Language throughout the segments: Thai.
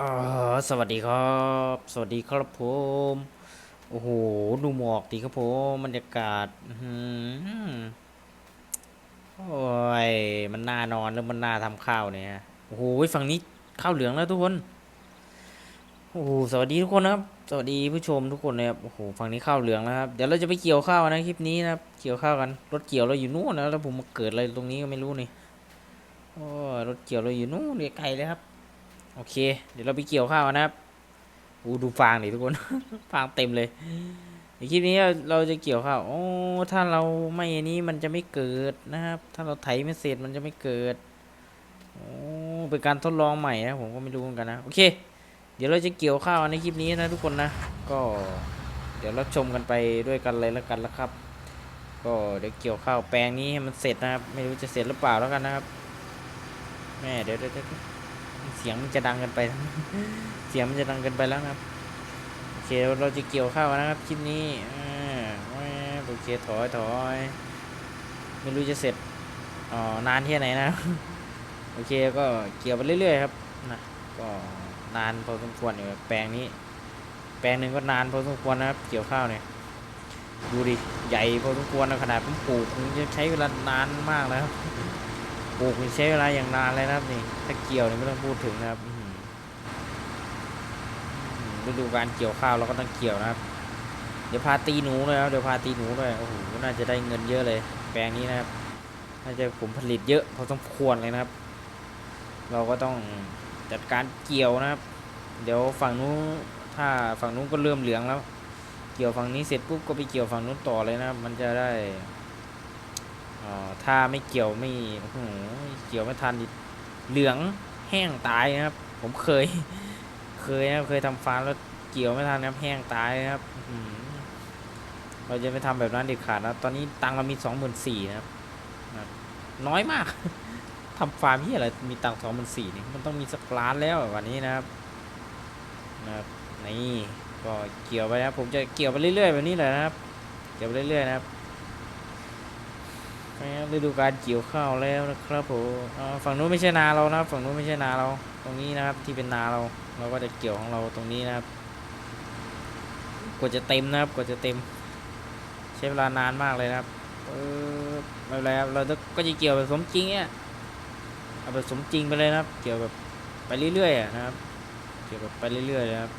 ออสวัสดีครับ สวัสดีครับผม โอ้โห ดูหมอกดีครับผมบรรยากาศอื้อหือโอ้ย มันน่านอนแล้วมันน่าทำข้าวเนี่ย โอ้โห ฝั่งนี้ข้าวเหลืองแล้วทุกคน โอ้โห สวัสดีทุกคนนะครับ สวัสดีผู้ชมทุกคนนะครับ โอ้โห ฝั่งนี้ข้าวเหลืองแล้วครับ เดี๋ยวเราจะไปเกี่ยวข้าวนะคลิปนี้นะครับ เกี่ยวข้าวกัน รถเกี่ยวเราอยู่นู่นนะ แล้วผมมาเกิดอะไรตรงนี้ก็ไม่รู้นี่ โอ้รถเกี่ยวเราอยู่นู่นไกลเลยครับ โอเค เดี๋ยวเราไปเกี่ยวข้าวนะครับอู้ดูฟางดิทุกคน ฟางเต็มเลยในคลิปนี้เราเราจะเกี่ยวข้าวโอ้ถ้าเราไม่อันนี้มันจะไม่เกิดนะครับ ถ้าเราไถไม่เสร็จมันจะไม่เกิดโอ้เป็นการทดลองใหม่นะผมก็ไม่รู้เหมือนกันนะโอเค เดี๋ยวเราจะเกี่ยวข้าวในคลิปนี้นะทุกคนนะ ก็เดี๋ยวรับชมกันไปด้วยกันเลยแล้วกันละครับ ก็เดี๋ยวเกี่ยวข้าวแปลงนี้ให้มันเสร็จนะครับ ไม่รู้จะเสร็จหรือเปล่าแล้วกันนะครับแม่เดี๋ยวเดี๋ยว เสียงมันจะดังกันไป เสียงมันจะดังกันไปแล้วนะครับโอเคเราจะเกี่ยวข้าวนะครับคลิปนี้อ่าแม่โอเคถอยถอยไม่รู้จะเสร็จอ๋อนานแค่ไหนนะโอเคก็เกี่ยวไปเรื่อยๆครับนะก็นานพอสมควรอยู่แปลงนี้ แปลงหนึ่งก็นานพอสมควรนะครับ เกี่ยวข้าวเนี่ยดูดิใหญ่พอสมควรนะขนาดผมปลูกมันจะใช้เวลานานมากนะครับ ปลูกนี่ใช้เวลาอย่างนานเลยนะครับนี่ ถ้าเกี่ยวนี่ไม่ต้องพูดถึงนะครับฤดูการเกี่ยวข้าวเราก็ต้องเกี่ยวนะครับ เดี๋ยวพาตีหนูเลยครับเดี๋ยวพาตีหนูด้วยโอ้โหน่าจะได้เงินเยอะเลย แปลงนี้นะครับ น่าจะผลผลิตเยอะพอสมควรเลยนะครับ เราก็ต้องจัดการเกี่ยวนะครับ เดี๋ยวฝั่งนู้นถ้าฝั่งนู้นก็เริ่มเหลืองแล้ว เกี่ยวฝั่งนี้เสร็จปุ๊บก็ไปเกี่ยวฝั่งนู้นต่อเลยนะครับ มันจะได้ อ๋อถ้าไม่เกี่ยวไม่โอ้โหเกี่ยวไม่ทันเหลืองแห้งตายนะครับ ผมเคย เคยนะเคยทำฟาร์มแล้วเกี่ยวไม่ทันนะครับแห้งตายนะครับอืเราจะไม่ทำแบบนั้นเด็ดขาดนะตอนนี้ตังเรามีสองหมื่นสี่นะครับน้อยมากทำฟาร์มที่อะไรมีตังสองหมื่นสี่นี่มันต้องมีสักล้านแล้ววันนี้นะครับนะครับนี่ก็เกี่ยวไปนะครับผมจะเกี่ยวไปเรื่อยๆแบบนี้เลยนะครับ เกี่ยวไปเรื่อยๆนะครับ แล้วฤดูการเกี่ยวข้าวแล้วนะครับผมฝั่งนู้นไม่ใช่นาเรานะครับ ฝั่งนู้นไม่ใช่นาเรา ตรงนี้นะครับที่เป็นนาเรา เราก็จะเกี่ยวของเราตรงนี้นะครับกว่าจะเต็มนะครับกว่าจะเต็ม ใช้เวลานานมากเลยนะครับเออไม่เป็นไรครับเราก็จะเกี่ยวแบบสมจริงเนี่ยเอาแบบสมจริงไปเลยนะครับ เกี่ยวแบบไปเรื่อยๆนะครับ เกี่ยวแบบไปเรื่อยๆเลยครับ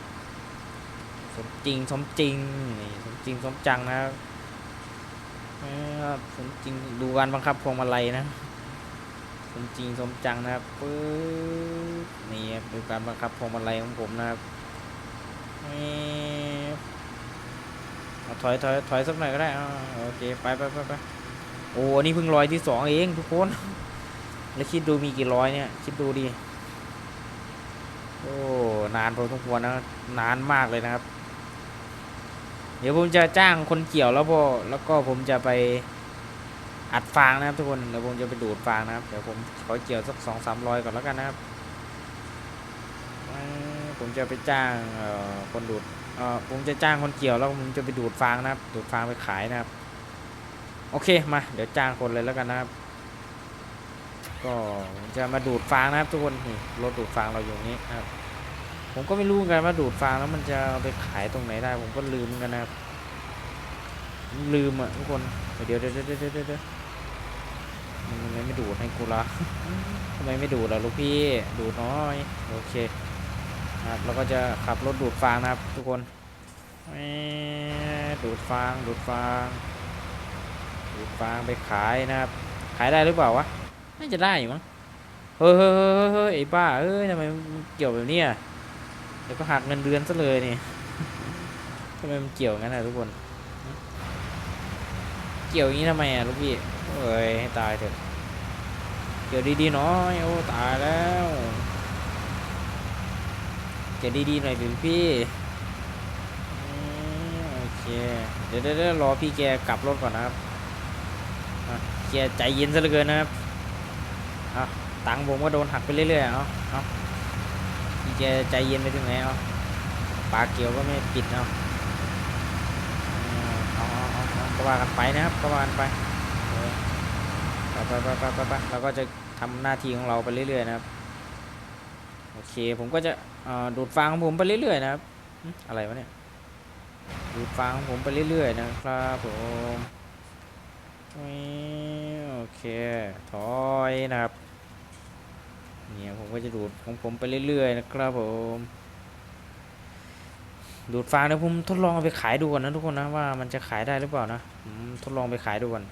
สมจริงสมจริงนี่สมจริงสมจังนะครับ นะครับผมจริงดูการบังคับพวงมาลัยนะสมจริงสมจังนะครับปึ๊บนี่ครับดูการบังคับพวงมาลัยของผมนะครับนี่เอาถอยถอยถอยสักหน่อยก็ได้โอเคไปไปไปไปโอ้อันนี่เพิ่งร้อยที่สองเองทุกคน แล้วคิดดูมีกี่ร้อยเนี่ย คิดดูดิโอ้นานพอสมควรนะนานมากเลยนะครับ เดี๋ยวผมจะจ้างคนเกี่ยวแล้วพอแล้วก็ผมจะไปอัดฟางนะครับทุกคนเดี๋ยวผมจะไปดูดฟางนะครับเดี๋ยวผมขอเกี่ยวสักสองสามร้อยก่อนแล้วกันนะครับผมจะไปจ้างคนดูดผมจะจ้างคนเกี่ยวแล้วผมจะไปดูดฟางนะครับ ดูดฟางไปขายนะครับ โอเคมาเดี๋ยวจ้างคนเลยแล้วกันนะครับ ก็จะมาดูดฟางนะครับทุกคนนี่รถดูดฟางเราอยู่นี้นะครับ ผมก็ไม่รู้เหมือนกันว่าดูดฟางแล้วมันจะเอาไปขายตรงไหนได้ ผมก็ลืมเหมือนกันนะครับ ลืมอะทุกคน เดี๋ยวเดี๋ยวเดี๋ยวเดี๋ยวเดี๋ยวมันทำไมไม่ดูดให้กูละทำไมไม่ดูดล่ะลูกพี่ ดูดน้อย โอเคนะครับเราก็จะขับรถดูดฟางนะครับ ทุกคนดูดฟาง ดูดฟาง ดูดฟางไปขายนะครับ ขายได้หรือเปล่าวะ น่าจะได้อยู่มั้ง เฮ้ยเฮ้ยเฮ้ยเฮ้ยเฮ้ยไอ้บ้าเอ้ยทำไมมันเกี่ยวแบบเนี้ย เดี๋ยวก็หักเงินเดือนซะเลยนี่ทำไมมันเกี่ยวงั้นนะทุกคน เกี่ยวอย่างนี้ทำไมอะลูกพี่เอ้ยให้ตายเถอะ เกี่ยวดีๆน้อยโอ้ตายแล้วเกี่ยวดีๆหน่อยดิพี่โอเคเดี๋ยวเดี๋ยวรอพี่แกกลับรถก่อนนะครับอะแกใจเย็นซะเหลือเกินนะครับอะตังค์ผมก็โดนหักไปเรื่อยๆเอาเอาพี่ แกใจเย็นไปถึงไหนเอาปากเกี่ยวก็ไม่ปิดเอาเอาเอาเอาก็ว่ากันไปนะครับก็ว่ากันไปไปไปไปไปไปเราก็จะทำหน้าที่ของเราไปเรื่อยๆนะครับ โอเคผมก็จะดูดฟางของผมไปเรื่อยๆนะครับ อะไรวะเนี่ย ดูดฟางของผมไปเรื่อยๆนะครับผมโอเค ถอยนะครับ เนี่ยผมก็จะดูดของผมไปเรื่อยๆนะครับผม ดูดฟางเดี๋ยวผมทดลองเอาไปขายดูก่อนนะทุกคนนะว่ามันจะขายได้หรือเปล่านะผมทดลองไปขายดูก่อน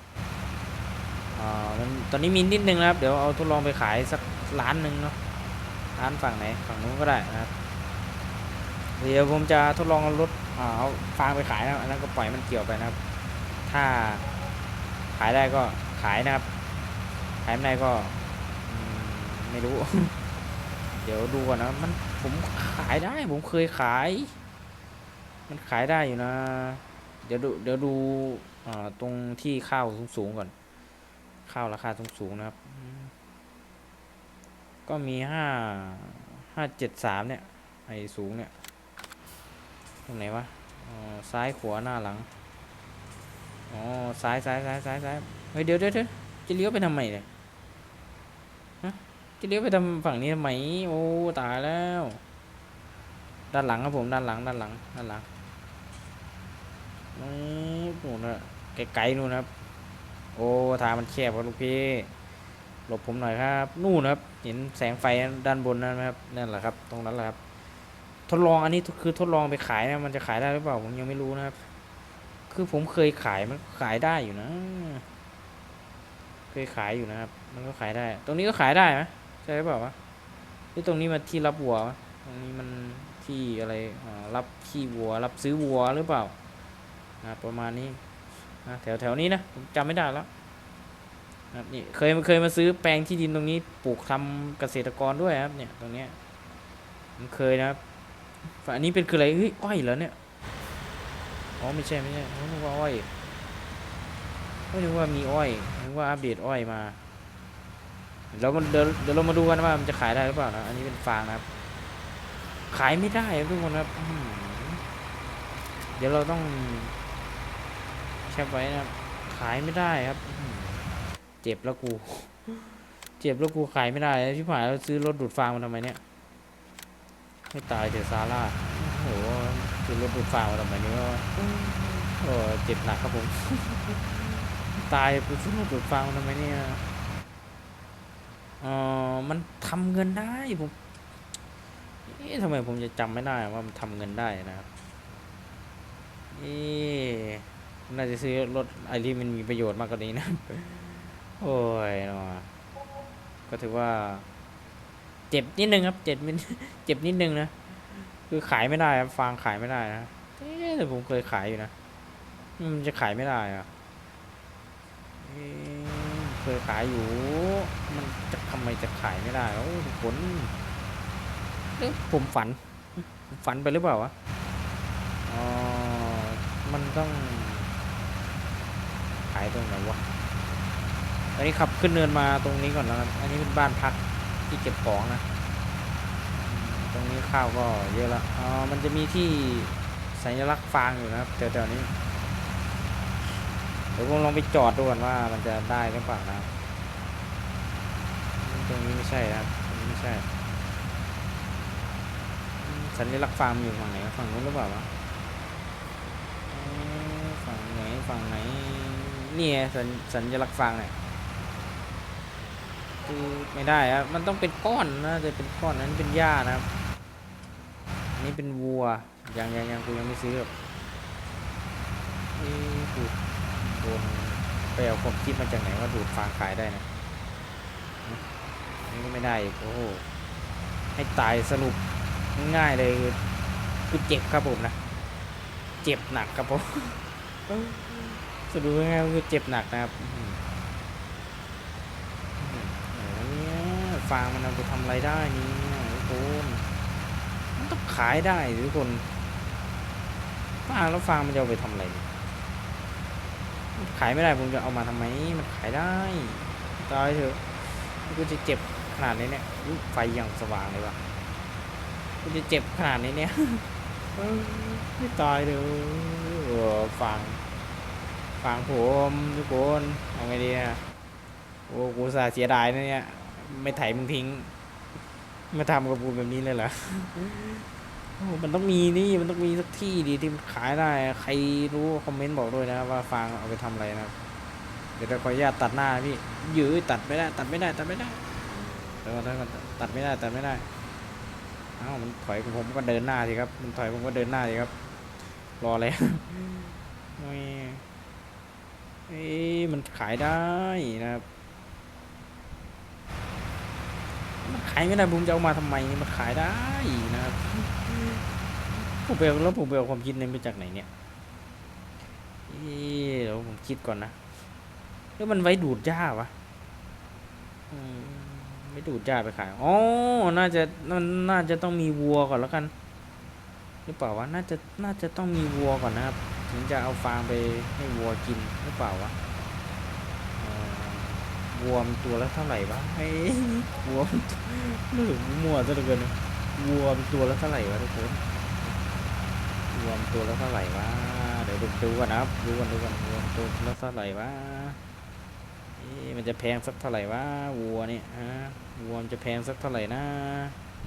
อ่ามันตอนนี้มีนิดนึงนะครับ เดี๋ยวเอาทดลองไปขายสักล้านหนึ่งเนาะร้านฝั่งไหนฝั่งนู้นก็ได้นะครับเดี๋ยวผมจะทดลองรถเอาฟางไปขายนะอันนั้นก็ปล่อยมันเกี่ยวไปนะครับ ถ้าขายได้ก็ขายนะครับ ขายไม่ได้ก็ ไม่รู้ เดี๋ยวดูก่อนนะ มันผมขายได้ ผมเคยขาย มันขายได้อยู่นะ เดี๋ยวดูเดี๋ยวดูอ่าตรงที่ข้าวสูงๆก่อน ข้าวราคาสูงๆนะครับ ก็มีห้าห้าเจ็ดสามเนี่ยไอ้สูงเนี่ยตรงไหนวะซ้ายขวาหน้าหลังอ๋อซ้ายซ้ายซ้ายซ้ายซ้ายเฮ้ยเดี๋ยวเดี๋ยวเดี๋ยวจะเลี้ยวไปทำไมเนี่ย จะเลี้ยวไปทำฝั่งนี้ทำไมโอ้ตายแล้ว ด้านหลังครับผมด้านหลังด้านหลังด้านหลังนี่นู่นนะไกลๆนู่นครับ โอ้ทางมันแคบครับลูกพี่หลบผมหน่อยครับ นู่นครับ เห็นแสงไฟด้านบนนั่นไหมครับนั่นแหละครับ ตรงนั้นแหละครับ ทดลองอันนี้คือทดลองไปขายนะมันจะขายได้หรือเปล่าผมยังไม่รู้นะครับ คือผมเคยขายมันขายได้อยู่นะ เคยขายอยู่นะครับ มันก็ขายได้ ตรงนี้ก็ขายได้ไหม ช่เปล่าวะหรือตรงนี้มันที่รับวัววะตรงนี้มันที่อะไรรับขี้วัว รับซื้อวัวหรือเปล่านะประมาณนี้นะแถวแถวนี้นะผมจำไม่ได้แล้วนะนี่เคยเคยมาซื้อแปลงที่ดินตรงนี้ปลูกทำเกษตรกรด้วยครับ เนี่ยตรงเนี้ยผมเคยนะครับฝั่งอันนี้เป็นคืออะไรเฮ้ยอ้อยเหรอเนี่ยอ๋อไม่ใช่ไม่ใช่ผมนึกว่าอ้อยไม่นึกว่ามีอ้อยนึกว่าอัปเดตอ้อยมา เดี๋ยวมันเดี๋ยวเดี๋ยวเรามาดูกันว่ามันจะขายได้หรือเปล่านะอันนี้เป็นฟางนะครับ ขายไม่ได้ทุกคนครับเดี๋ยวเราต้องแคปไว้นะครับ ขายไม่ได้ครับ เจ็บแล้วกู เจ็บแล้วกูขายไม่ได้พี่ผายเราซื้อรถดูดฟางมาทำไมเนี่ยให้ตายเถอะซาร่าโอ้โหซื้อรถดูดฟางมาทำไมเนี่ยโอ้เจ็บหนักครับผม ตายไปซื้อมาดูดฟังมาทำไมเนี่ย ออมันทำเงินได้ผมทำไมผมจะจำไม่ได้ว่ามันทำเงินได้นะครับเอ๊ะน่าจะซื้อรถไอที่มันมีประโยชน์มากกว่านี้นะ โอ้ยเนาะก็ถือว่า เจ็บนิดนึงครับ เจ็บนิดเจ็บนิดนึงนะ คือขายไม่ได้ครับฟางขายไม่ได้นะเอ๊ะแต่ผมเคยขายอยู่นะ มันจะขายไม่ได้อะเอ๊ะเคยขายอยู่ มันจะ ทำไมจะขายไม่ได้แล้วทุกคนเอ๊ะผมฝัน ฝันไปหรือเปล่าวะอ๋อมันต้อง ขายตรงไหนวะตอนนี้ขับขึ้นเนินมาตรงนี้ก่อนแล้วอันนี้เป็นบ้านพักที่เก็บของนะ ตรงนี้ข้าวก็เยอะละอ๋อมันจะมีที่สัญลักษณ์ฟางอยู่นะครับแถวๆนี้ เดี๋ยวผมลองไปจอดดูก่อนว่ามันจะได้หรือเปล่านะครับ ตรงนี้ไม่ใช่ครับตรงนี้ไม่ใช่อืมสัญลักษณ์ฟาร์มอยู่ฝั่งไหนฝั่งนู้นหรือเปล่าวะฝั่งไหนฝั่งไหนนี่ไงสัญสัญลักษณ์ฟางเนี่ยคือไม่ได้ครับมันต้องเป็นก้อนนะจะเป็นก้อนนั้นเป็นหญ้านะครับนนี้เป็นวัวยังยังยังกูยังไม่ซื้อหรอกเอ๊ะกูโดนไปเอาความคิดมาจากไหนว่าดูดฟางขายได้นะ นี่ก็ไม่ได้อีกโอ้โหให้ตายสรุปง่ายเลยคือเจ็บครับผมนะ เจ็บหนักครับผมสรุปง่ายคือเจ็บหนักนะครับเนี่ยฟางมันเอาไปทำอะไรได้นี่ทุกคนมันต้องขายได้ทุกคนฟางแล้วฟางมันจะเอาไปทำอะไรขายไม่ได้ผมจะเอามาทำไม มันขายได้ตายเถอะกูจะเจ็บ นาดนี้เนี่ยไฟอย่างสว่างเลยวะกูจะเจ็บขนาดนี้เนี่ยไม่ตายเถอะเออฟังฟังผมทุกคนเอาไงดีอะโอ้กูสาเสียดายนะเนี่ย ไม่ไถมึงทิ้ง มาทำกับกูแบบนี้เลยเหรอมันต้องมีนี่มันต้องมีสักที่ดีที่ขายได้ ใครรู้คอมเมนต์บอกด้วยนะว่าฟางเอาไปทำอะไรนะเดี๋ยวเราขออนุญาตตัดหน้าพี่ยื้อตัดไม่ได้ ตัดไม่ได้ตัดไม่ได้ เดี๋ยวก่อนเดี๋ยวก่อนตัดไม่ได้ตัดไม่ได้เอ้ามันถอยผมก็เดินหน้าสิครับ มันถอยผมก็เดินหน้าสิครับ รออะไรโอ้ยเอ้มันขายได้นะครับมันขายไม่ได้ผมจะเอามาทำไมมันขายได้นะครับผมไปเอาแล้วผมไปเอาความคิดนี้มาจากไหนเนี่ยเอ๊ะเดี๋ยวผมคิดก่อนนะแล้วมันไว้ดูดหญ้าวะอืม ไม่ดูดหญ้าไปขาย อ๋อ น่าจะมันน่าจะต้องมีวัวก่อนแล้วกันหรือเปล่าวะ น่าจะ น่าจะต้องมีวัวก่อนนะครับ ถึงจะเอาฟางไปให้วัวกินหรือเปล่าวะวัวมันตัวละเท่าไหร่วะเฮ้วัวมันรู้สึกมัวซะเหลือเกินวัวมันตัวละเท่าไหร่วะทุกคนวัวมันตัวละเท่าไหร่วะ เดี๋ยวดูดูก่อนนะครับ ดูก่อนดูก่อนวัวมันตัวละเท่าไหร่วะ มันจะแพงสักเท่าไหร่วะวัวเนี่ยฮะวัวมันจะแพงสักเท่าไหร่นะ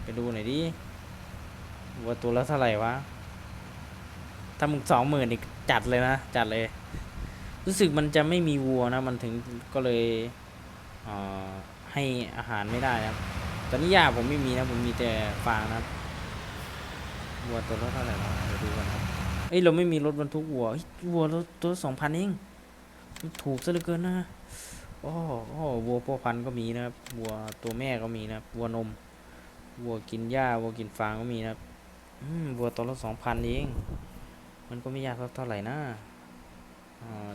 ไปดูหน่อยดิวัวตัวละเท่าไหร่วะถ้ามึงสองหมื่นอีกจัดเลยนะจัดเลย รู้สึกมันจะไม่มีวัวนะ มันถึงก็เลยเอ่อให้อาหารไม่ได้นะตอนนี้ยาผมไม่มีนะผมมีแต่ฟางนะวัวตัวละเท่าไหร่นะเดี๋ยวดูกันครับเอ้ยเราไม่มีรถบรรทุกวัววัวตัวสองพันเองถูกซะเหลือเกินนะ โอ้โอ้วัวพ่อพันธุ์ก็มีนะครับ วัวตัวแม่ก็มีนะครับ วัวนม วัวกินหญ้า วัวกินฟางก็มีนะครับอืมวัวตัวละสองพันเอง มันก็ไม่ยากเท่าไหร่นะ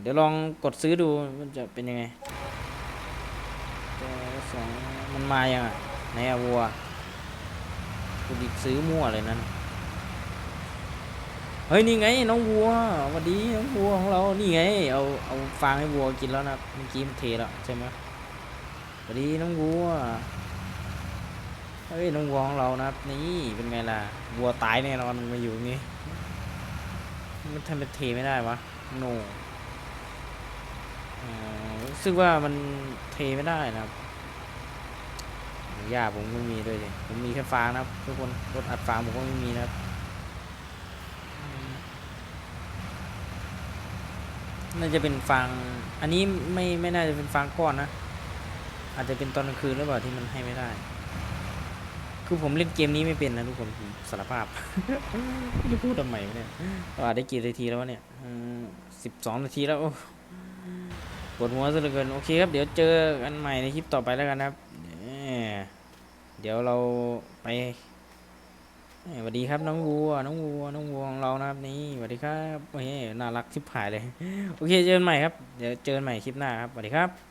เดี๋ยวลองกดซื้อดูมันจะเป็นยังไงตัวสองมันมายังอะไหนอะวัวกูดิซื้อมั่วเลยนั่น เฮ้ยนี่ไงน้องวัวสวัสดีน้องวัวของเรา นี่ไง เอาเอาฟางให้วัวกินแล้วนะเมื่อกี้มันเทแล้วใช่ไหมสวัสดีน้องวัวเฮ้ยน้องวัวของเรานะครับนี่เป็นไงล่ะวัวตายแน่นอนมันมาอยู่อย่างงี้มันทำเป็นเทไม่ได้วะโนอ่ารู้สึกว่ามันเทไม่ได้นะครับหญ้าผมไม่มีด้วยผมมีแค่ฟางนะครับทุกคนรถอัดฟางผมก็ไม่มีนะครับอืม น่าจะเป็นฟาง อันนี้ไม่ไม่น่าจะเป็นฟางก้อนนะ อาจจะเป็นตอนกลางคืนหรือเปล่าที่มันให้ไม่ได้ คือผมเล่นเกมนี้ไม่เป็นนะทุกคนสารภาพไม่รู้พูดทำไมเนี่ยว่าได้กี่นาทีแล้วเนี่ยสิบสองนาทีแล้วปวดหัวซะเหลือเกินโอเคครับเดี๋ยวเจอกันใหม่ในคลิปต่อไปแล้วกันนะครับ เดี๋ยวเราไป สวัสดีครับน้องวัว น้องวัว น้องวัวของเรานะครับนี่สวัสดีครับโอ้ยน่ารักชิบหายเลย โอเคเจอกันใหม่ครับ เดี๋ยวเจอกันใหม่คลิปหน้าครับสวัสดีครับ